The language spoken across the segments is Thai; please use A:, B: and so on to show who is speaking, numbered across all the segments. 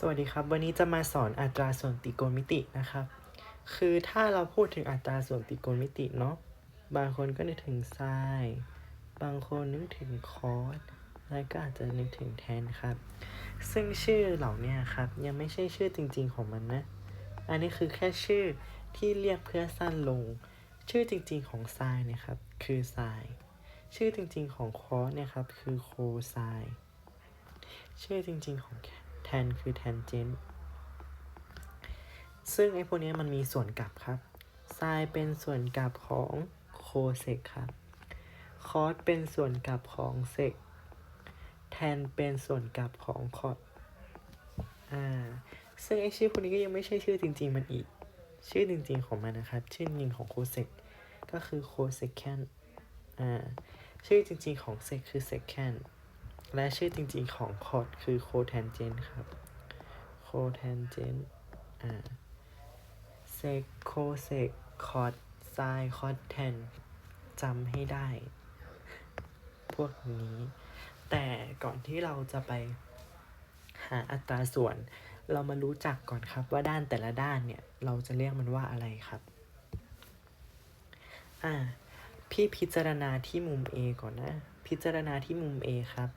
A: สวัสดีครับ วันนี้จะมาสอนอัตราส่วนตรีโกณมิตินะครับ คือถ้าเราพูดถึงอัตราส่วนตรีโกณมิติเนาะบางคนก็นึกถึงไซน์บางคนนึกถึงคอสและก็อาจจะนึกถึงแทนครับ ซึ่งชื่อเหล่านี้ครับ ยังไม่ใช่ชื่อจริง ๆของมันนะ อันนี้คือแค่ชื่อที่เรียกเพื่อสั้นลง ชื่อจริง ๆของไซน์เนี่ยครับ คือไซน์ชื่อจริงๆของคอสเนี่ยครับคือโคไซน์ชื่อจริง ๆของแท นคือ tangent ซึ่งไอ้พวกนี้มันมีส่วนกลับครับไซเป็นส่วนกลับของโคเซกครับคอสเป็นส่วนกลับของเซกแทนเป็นส่วนกลับของคอสอ่า ซึ่งไอ้ชื่อพวกนี้ก็ยังไม่ใช่ชื่อจริง ๆ มันอีก ชื่อจริง ๆ ของมันนะครับ ชื่อจริงของโคเซกก็คือโคเซกแคนอ่า ชื่อจริง ๆ ของเซกคือเซก และชื่อจริงๆของคอร์ดคือโคแทนเจนครับ โคแทนเจนอ่าเซกโคเซกคอร์ดไซคอร์ดแทนจำให้ได้ พวกนี้ แต่ก่อนที่เราจะไปหาอัตราส่วน เรามารู้จักก่อนครับว่าด้านแต่ละด้านเนี่ย เราจะเรียกมันว่าอะไรครับ อ่า พี่พิจารณาที่มุม A ก่อนนะ พิจารณาที่มุม A ครับ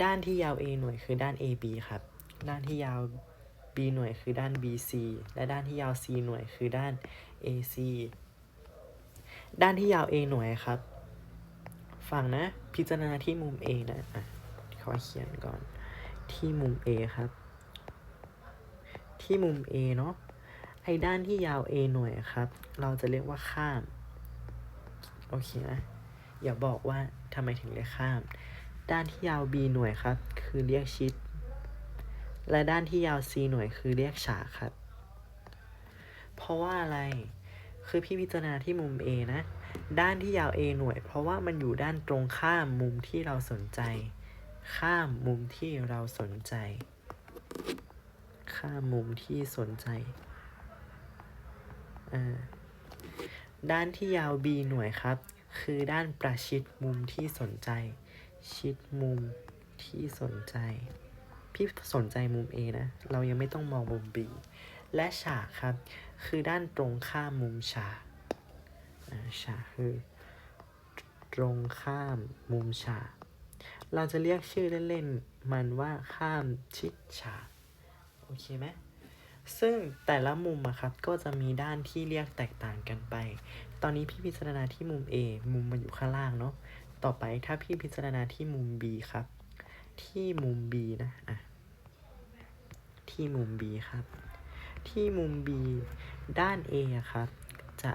A: ด้านที่ยาว A หน่วยคือด้าน AB ครับ ด้านที่ยาว B หน่วยคือด้าน BC และด้านที่ยาว C หน่วยคือด้าน AC ด้านที่ยาว A หน่วยครับ ฟังนะ พิจารณาที่มุม A นะอะขอเขียนก่อน ที่มุม A ครับ ที่มุม A เนาะ ไอ้ด้านที่ยาว A หน่วยครับ เราจะเรียกว่าข้าม โอเคนะ อย่าบอกว่าทำไมถึงเรียกข้าม ด้านที่ยาว B หน่วยครับ คือเรียกชิด และด้านที่ยาว C หน่วยคือเรียกฉากครับ เพราะว่าอะไร คือพี่พิจารณาที่มุม A นะ ด้านที่ยาว A หน่วย เพราะว่ามันอยู่ด้านตรงข้ามมุมที่เราสนใจ ข้ามมุมที่เราสนใจ ข้ามมุมที่สนใจอ่าด้านที่ยาว B หน่วยครับ คือด้านประชิดมุมที่สนใจ ชิดมุมที่สนใจ พี่สนใจมุม A นะ เรายังไม่ต้องมองมุม B และฉากครับ คือด้านตรงข้ามมุมฉากฉากคือ ตรงข้ามมุมฉากเราจะเรียกชื่อเล่นๆ มันว่าข้ามชิดฉากโอเคไหมซึ่งแต่ละมุมอะครับก็จะมีด้านที่เรียกแตกต่างกันไป ตอนนี้พี่พิจารณาที่มุม A มุมมันอยู่ข้างล่างเนาะ ต่อไปถ้าพี่พิจารณาที่มุม B ครับ ที่มุม B นะอะที่มุม B ครับ ที่มุม B ด้าน A อครับ จะ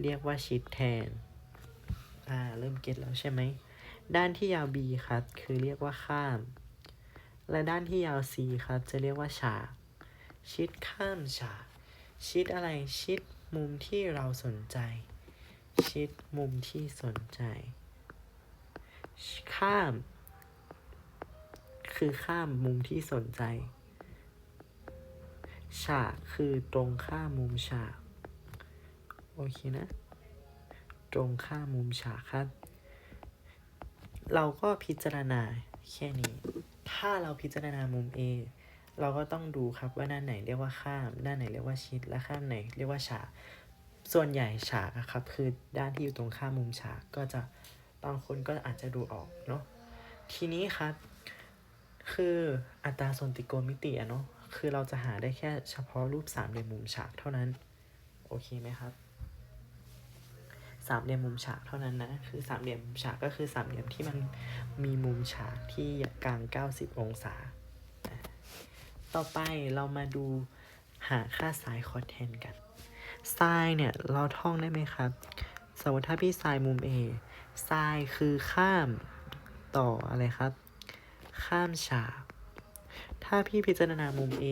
A: เรียกว่าชิดแทน อ่า เริ่มเก็ตแล้วใช่ไหม ด้านที่ยาว B ครับ คือเรียกว่าข้าม และด้านที่ยาว C ครับ จะเรียกว่าฉากชิดข้ามฉากชิดอะไร ชิดมุมที่เราสนใจ ชิดมุมที่สนใจ ข้าม คือข้ามมุมที่สนใจ ฉากคือตรงข้ามมุมฉาก โอเคนะ ตรงข้ามมุมฉากครับเราก็พิจารณาแค่นี้ ถ้าเราพิจารณามุม A เราก็ต้องดูครับว่าด้านไหนเรียกว่าข้าม ด้านไหนเรียกว่าชิด และข้ามไหนเรียกว่าฉาก ส่วนใหญ่ฉากครับคือด้านที่อยู่ตรงข้ามมุมฉากก็จะ บางคนก็อาจจะดูออกเนาะทีนี้ครับ คืออัตราส่วนตรีโกณมิติอะเนาะคือเราจะหาได้แค่เฉพาะรูปสามเหลี่ยมมุมฉากเท่านั้น โอเคไหมครับสามเหลี่ยมมุมฉากเท่านั้นนะ คือสามเหลี่ยมมุมฉากก็คือสามเหลี่ยมที่มันมีมุมฉากที่กลาง 90 องศา ต่อไปเรามาดูหาค่าไซน์คอสแทนกันไซน์เนี่ย เราท่องได้ไหมครับ สมมติถ้าพี่ไซน์มุม A ไซน์คือข้ามต่ออะไรครับ ข้ามฉาก ถ้าพี่พิจารณามุม A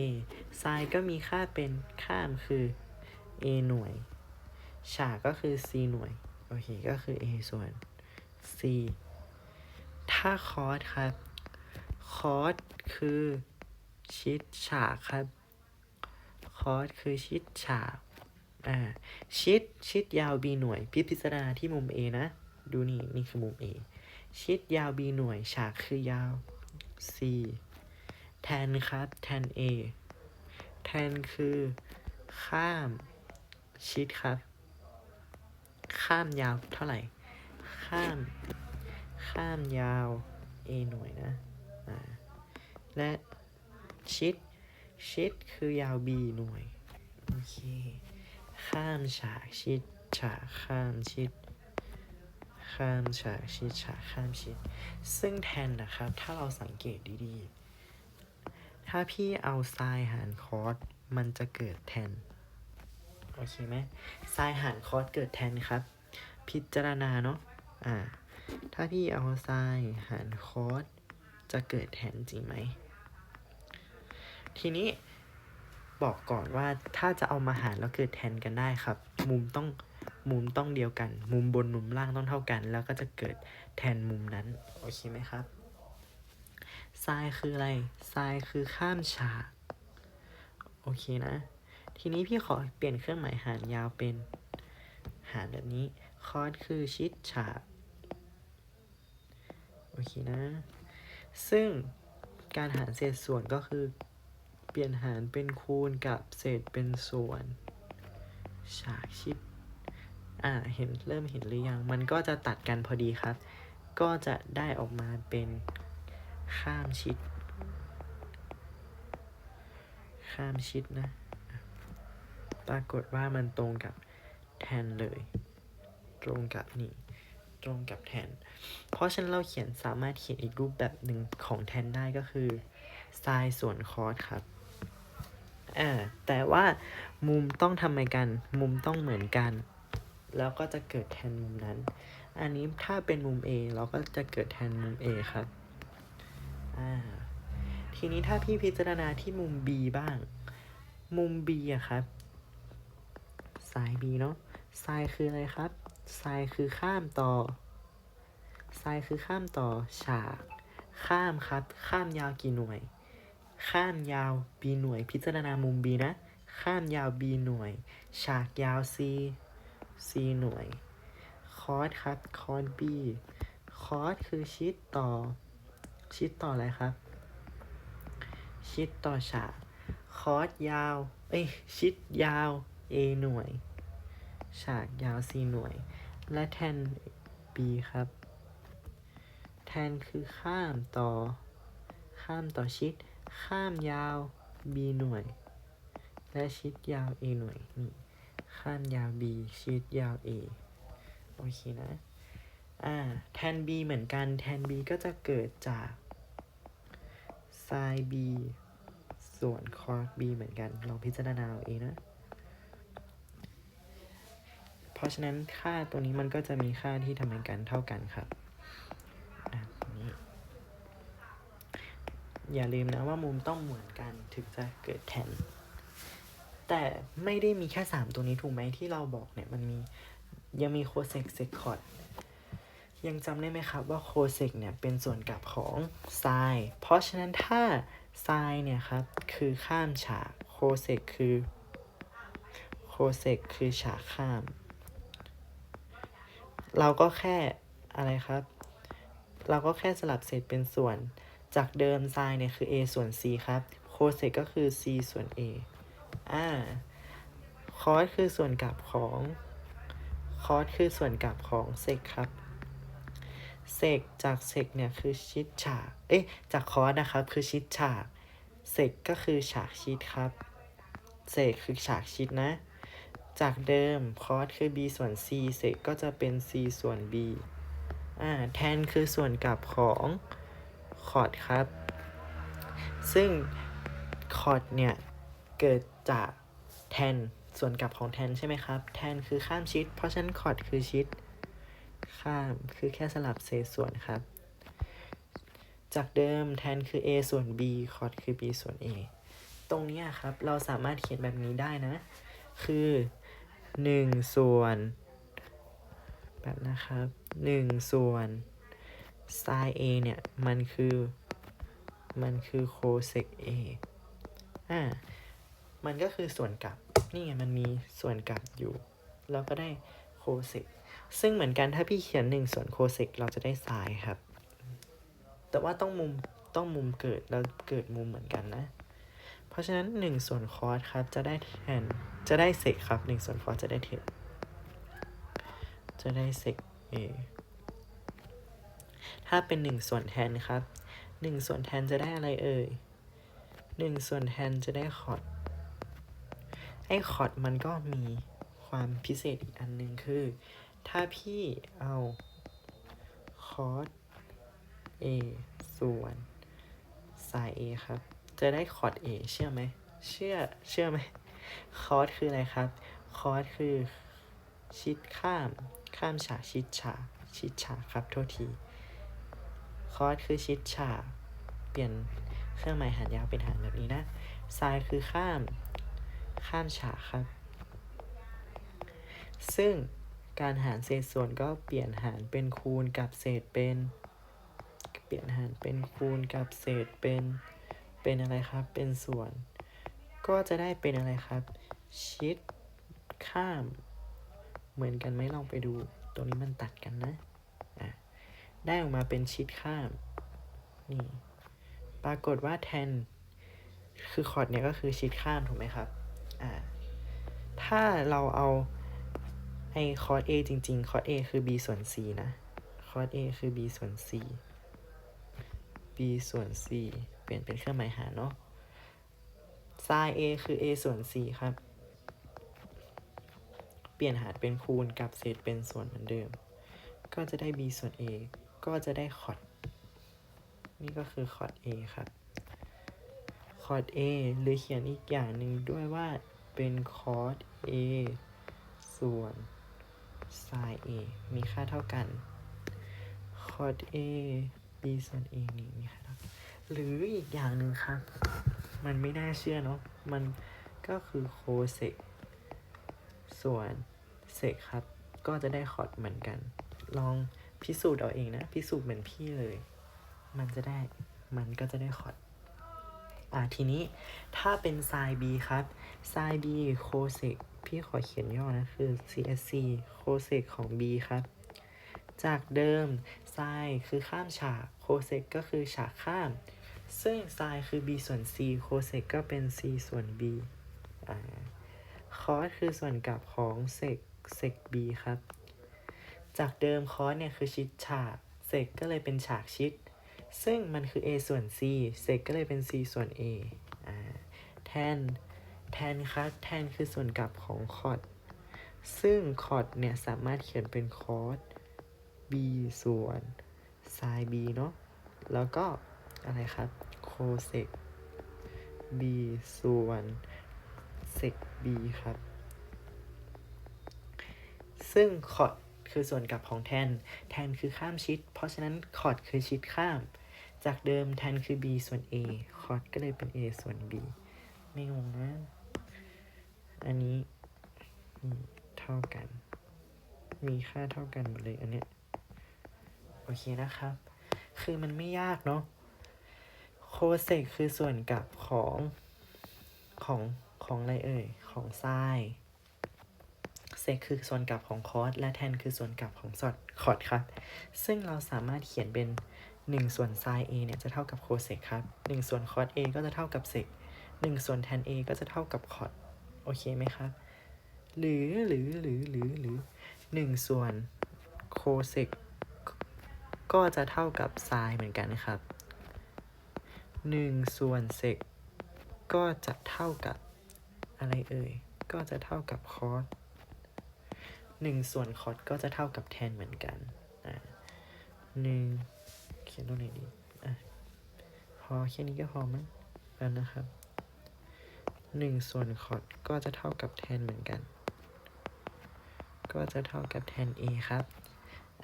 A: ไซน์ก็มีค่าเป็นข้ามคือ A หน่วย ฉากก็คือ C หน่วย โอเค ก็คือ A ส่วน C ถ้าคอสครับ คอสคือชิดฉากครับ คอสคือชิดฉาก อ่า ชิด ชิดยาว B หน่วย พิพิจารณาที่มุม A นะ ดูนี่ นี่คือมุม A ชิดยาว B หน่วย ฉากคือยาว C แทนครับแทน A แทนคือ ข้าม ชิดครับ ข้ามยาวเท่าไหร่ ข้าม ข้ามยาว a หน่วยนะอ่าและชิด ชิดคือยาว b หน่วย โอเค ข้ามฉากชิด ฉากข้ามชิด ข้ามฉากชิดฉากข้ามชิด ซึ่งแทนนะครับ ถ้าเราสังเกตดีๆ ถ้าพี่เอาไซน์หารคอสมันจะเกิดแทน โอเคไหมไซน์หารคอสเกิดแทนครับ พิจารณาเนาะ อ่า ถ้าพี่เอาไซน์หารคอสจะเกิดแทนจริงไหม ทีนี้บอกก่อนว่าถ้าจะเอามาหารแล้วเกิดแทนกันได้ครับ มุมต้อง มุมต้องเดียวกัน มุมบนมุมล่างต้องเท่ากัน แล้วก็จะเกิดแทนมุมนั้นโอเคไหมครับไซน์คืออะไรไซน์คือข้ามฉากโอเคนะ ทีนี้พี่ขอเปลี่ยนเครื่องหมายหารยาวเป็น หารแบบนี้คอสคือชิดฉากโอเคนะ ซึ่งการหารเศษส่วนก็คือเปลี่ยนหารเป็นคูณกับเศษเป็นส่วน ฉากชิด อ่าเห็นเริ่มเห็นหรือยัง มันก็จะตัดกันพอดีครับ ก็จะได้ออกมาเป็นข้ามชิด ข้ามชิดนะ ปรากฏว่ามันตรงกับแทนเลย ตรงกับนี่ ตรงกับแทน เพราะฉะนั้นเราเขียนสามารถเขียนอีกรูปแบบหนึ่งของแทนได้ก็คือไซน์ส่วนคอสครับอ่าแต่ว่ามุมต้องทำไมกัน มุมต้องเหมือนกัน แล้วก็จะเกิดแทนมุมนั้น อันนี้ถ้าเป็นมุม A เราก็จะเกิดแทนมุม A ครับอ่าทีนี้ถ้าพี่พิจารณาที่มุม B บ้าง มุม B อะครับไซน์ B เนาะไซน์คืออะไรครับไซน์คือข้ามต่อไซน์คือข้ามต่อฉาก ข้ามครับ ข้ามยาวกี่หน่วย ข้ามยาว b หน่วย พิจารณามุม b นะ ข้ามยาว b หน่วย ฉากยาว c c หน่วย คอสครับ คอส b คอสคือชิดต่อ ชิดต่ออะไรครับ ชิดต่อฉาก คอสยาว เอ้ย ชิดยาว a หน่วย ฉากยาว c หน่วย และแทน b ครับ แทนคือข้ามต่อ ข้ามต่อชิด ข้ามยาว b หน่วย และชิดยาว a หน่วยนี่ ข้ามยาว b ชิดยาว a โอเคนะ อ่าแทน b เหมือนกันแทน b ก็จะเกิดจากไซน์ b ส่วนคอส b เหมือนกัน ลองพิจารณาเอาเองนะ เพราะฉะนั้นค่าตัวนี้มันก็จะมีค่าที่ทำเป็นกันเท่ากันครับอย่าลืมนะว่ามุมต้องเหมือนกันถึงจะเกิดแทน แต่ไม่ได้มีแค่ 3 ตัวนี้ถูกไหมที่เราบอกเนี่ย มันมียังมีโคเซกเซกคอร์ดยังจำได้ไหมครับว่าโคเซกเนี่ย เป็นส่วนกลับของไซเพราะฉะนั้นถ้าไซเนี่ยครับ คือข้ามฉากโคเซกคือโคเซกคือฉากข้าม เราก็แค่อะไรครับ เราก็แค่สลับเศษเป็นส่วนจากเดิมไซเนี่ยคือ a ส่วน c ครับโคเซกก็คือ c ส่วน a อ่าคอสคือส่วนกลับของคอสคือส่วนกลับของเซกครับเซกจากเซกเนี่ยคือชิดฉาก เอ๊ะ จากคอสนะครับคือชิดฉากเซกก็คือฉากชิดครับเซกคือฉากชิดนะ จากเดิมคอสคือ b ส่วน c เซกก็จะเป็น c ส่วน b อ่าแทนคือส่วนกลับของคอร์ดครับ ซึ่งคอร์ดเนี่ย เกิด จากแทนส่วนกลับของแทนใช่ไหมครับ แทนคือข้ามชิด เพราะฉะนั้นคอร์ดคือชิด ข้ามคือแค่สลับเศษส่วนครับ จากเดิมแทนคือ a ส่วน b คอร์ดคือ b ส่วน a ตรงนี้ครับเราสามารถเขียนแบบนี้ได้นะ คือ 1 ส่วน แบบนะครับ 1 ส่วน sin a เนี่ย มันคือ มันคือ cosec a อ่า มันก็คือส่วนกลับ นี่ไงมันมีส่วนกลับอยู่ เราก็ได้โคเซกซึ่งเหมือนกันถ้าพี่เขียนหนึ่งส่วนโคเซกเราจะได้ไซน์ครับ แต่ว่าต้องมุมต้องมุมเกิดแล้วเกิดมุมเหมือนกันนะ เพราะฉะนั้นหนึ่งส่วนคอสครับจะได้แทนจะได้เซกครับหนึ่งส่วนคอสจะได้เทนจะได้เซกเอถ้าเป็นหนึ่งส่วนแทนครับหนึ่งส่วนแทนจะได้อะไรเอ่ยหนึ่งส่วนแทนจะได้คอร์ด ไอ้คอร์ดมันก็มีความพิเศษอีกอันหนึ่งคือ ถ้าพี่เอาคอร์ด a ส่วนไซน์ a ครับ จะได้คอร์ด a เชื่อไหม เชื่อ เชื่อไหม คอร์สคืออะไรครับ คอร์สคือ ชิดข้าม ข้ามฉากชิดฉากชิดฉากครับ โทษที คอร์สคือชิดฉากเปลี่ยนเครื่องหมายหารยาวเป็นหารแบบนี้นะไซน์คือข้าม ข้ามฉากครับ ซึ่งการหารเศษส่วนก็เปลี่ยนหารเป็นคูณกับเศษเป็น เปลี่ยนหารเป็นคูณกับเศษเป็น เป็นอะไรครับ เป็นส่วน ก็จะได้เป็นอะไรครับ ชิดข้าม เหมือนกันไหมลองไปดู ตรงนี้มันตัดกันนะอะได้ออกมาเป็นชิดข้าม นี่ ปรากฏว่าแทน คือคอร์ดเนี่ยก็คือชิดข้ามถูกไหมครับ อ่าถ้าเราเอาไอ้คอร์ด A จริงๆ คอร์ด A คือ b ส่วน c นะ คอร์ด A คือ b ส่วน c b ส่วน c เปลี่ยนเป็นเครื่องหมายหารเนาะ sin a คือ a ส่วน c ครับ เปลี่ยนหารเป็นคูณกับเศษเป็นส่วนเหมือนเดิม ก็จะได้ b ส่วน a ก็จะได้คอร์ดนี่ก็คือคอร์ด a ครับ คอร์ด a หรือเขียนอีกอย่างหนึ่งด้วยว่าเป็นคอร์ด a ส่วน sin a มีค่าเท่ากัน คอร์ด a b ส่วน a นี่มีค่าเท่ากัน หรืออีกอย่างหนึ่งครับ มันไม่น่าเชื่อเนาะ มันก็คือโคเซกส่วนเซกครับ ก็จะได้คอร์ดเหมือนกัน ลองพิสูจน์เอาเองนะ พิสูจน์เหมือนพี่เลย มันจะได้ มันก็จะได้คอร์ด อ่าทีนี้ถ้าเป็นไซน์ b ครับไซน์ b โคเซกพี่ขอเขียนย่อนะคือ csc โคเซกของ b ครับ จากเดิมไซน์คือข้ามฉากโคเซกก็คือฉากข้าม ซึ่งไซน์คือ b ส่วน c โคเซกก็เป็น c ส่วน b อ่าคอสคือส่วนกลับของเซกเซก b ครับ จากเดิมคอสเนี่ยคือชิดฉากเซกก็เลยเป็นฉากชิด ซึ่งมันคือ a ส่วน c เซกก็เลยเป็น c ส่วน a อ่าแทนแทนครับแทนคือส่วนกลับของคอร์ดซึ่งคอร์ดเนี่ยสามารถเขียนเป็นคอร์ด b ส่วน sin b เนาะแล้วก็อะไรครับโคเซก b ส่วนเซก b ครับ ซึ่งคอร์ดคือส่วนกลับของแทน แทนคือข้ามชิด เพราะฉะนั้นคอร์ดคือชิดข้าม จากเดิมแทนคือ b ส่วน a คอร์ดก็เลยเป็น a ส่วน b ไม่งงนะ อันนี้เท่ากัน มีค่าเท่ากันหมดเลยอันเนี้ย โอเคนะครับ คือมันไม่ยากเนาะ โคเซกคือส่วนกลับของของของอะไรเอ่ย ของไซน์เซกคือส่วนกลับของคอสและแทนคือส่วนกลับของสอดคอร์ดครับ ซึ่งเราสามารถเขียนเป็น 1 ส่วนไซน์ a เนี่ยจะเท่ากับโคเซกครับ 1 ส่วนคอส a ก็จะเท่ากับเซก1 ส่วนแทน a ก็จะเท่ากับคอร์ดโอเคไหมครับ หรือหรือหรือหรือหรือหนึ่งส่วนโคเซกก็จะเท่ากับไซน์เหมือนกันนะครับหนึ่งส่วนเซกก็จะเท่ากับอะไรเอ่ย ก็จะเท่ากับคอสหนึ่งส่วนคอสก็จะเท่ากับแทนเหมือนกันอ่าหนึ่ง ขียนตรงไหนดีอะพอแค่นี้ก็พอมั้งแล้วนะครับหนึ่งส่วนคอสก็จะเท่ากับแทนเหมือนกัน ก็จะเท่ากับแทน a ครับ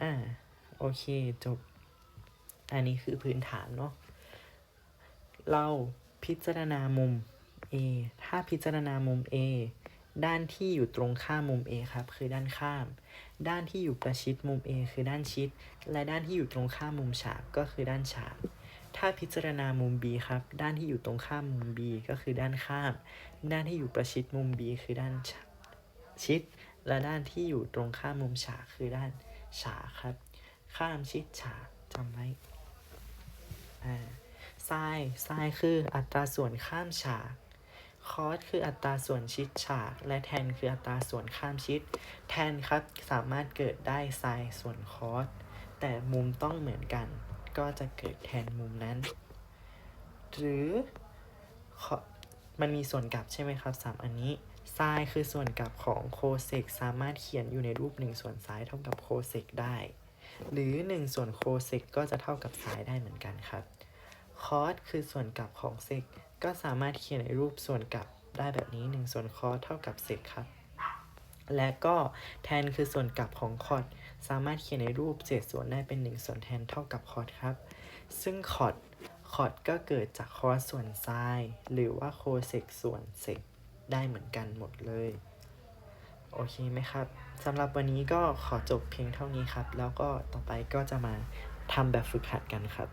A: อ่า โอเค จบ อันนี้คือพื้นฐานเนาะ เราพิจารณามุม a ถ้าพิจารณามุม a ด้านที่อยู่ตรงข้ามมุม a ครับ คือด้านข้าม ด้านที่อยู่ประชิดมุม a คือด้านชิด และด้านที่อยู่ตรงข้ามมุมฉากก็คือด้านฉาก ถ้าพิจารณามุม b ครับ ด้านที่อยู่ตรงข้ามมุม b ก็คือด้านข้าม ด้านที่อยู่ประชิดมุม b คือด้านฉากชิด และด้านที่อยู่ตรงข้ามมุมฉากคือด้านฉากครับ ข้ามชิดฉากจำไว้อ่าไซน์ไซคืออัตราส่วนข้ามฉาก คอสคืออัตราส่วนชิดฉาก และแทนคืออัตราส่วนข้ามชิด แทนครับสามารถเกิดได้ไซน์ส่วนคอสแต่มุมต้องเหมือนกัน ก็จะเกิดแทนมุมนั้น หรือมันมีส่วนกลับใช่ไหมครับสามอันนี้ไซน์คือส่วนกลับของโคเซกสามารถเขียนอยู่ในรูป1ส่วนซ้ายเท่ากับโคเซกได้ หรือ 1 ส่วนโคเซกก็จะเท่ากับไซน์ได้เหมือนกันครับคอสคือส่วนกลับของเซก ก็สามารถเขียนในรูปส่วนกลับได้แบบนี้ 1 ส่วนคอสเท่ากับเซกครับ และก็แทนคือส่วนกลับของคอร์ดสามารถเขียนในรูปเศษส่วนได้เป็น 1 ส่วนแทนเท่ากับคอร์ดครับ ซึ่งคอร์ดคอร์ดก็เกิดจากคอสส่วนไซน์หรือว่าโคเซกส่วนเซกได้เหมือนกันหมดเลย โอเคไหมครับสำหรับวันนี้ก็ขอจบเพียงเท่านี้ครับ แล้วก็ต่อไปก็จะมาทำแบบฝึกหัดกันครับ